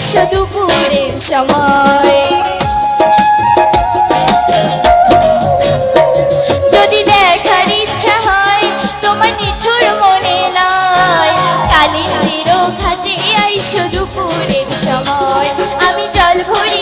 গ্রীষ্ম দুপুরের সময়। যদি দেখার ইচ্ছা হয়, তোমার নিঠুর মনে লয়। কালিন্দিরও ঘাটে আইসো দুপুরের সময়। আমি জল ভরি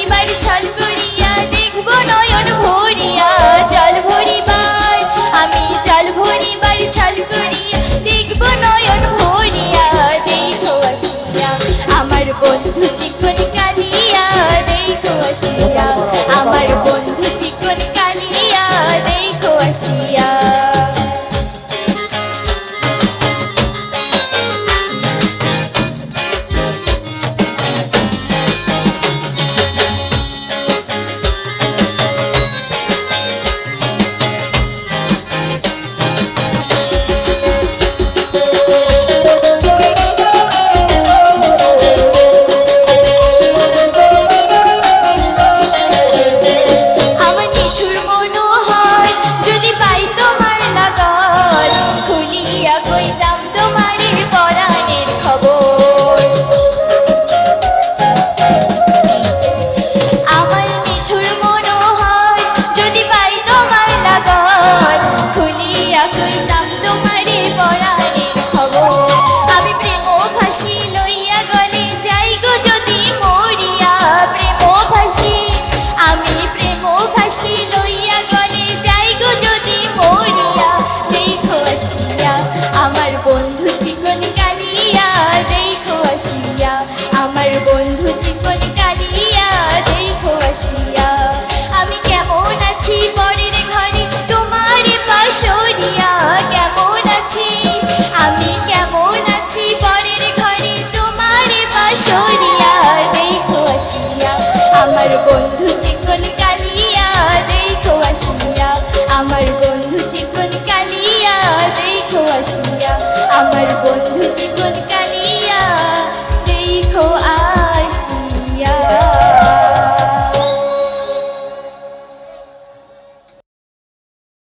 হাসি লইয়া গলে যাই যদি মরিয়া দেখো আসিয়া। আমার বন্ধু জীবন কালিয়া আমার বন্ধু জীবন কালিয়া আমি কেমন আছি পরের ঘরে, তোমার পাশরিয়া কেমন আছি? আমি কেমন আছি পরের ঘরে, তোমার পাশরিয়া দেখো আসিয়া। আমার বন্ধু ভালোবাসিয়া আমার বন্ধু জীবন কালে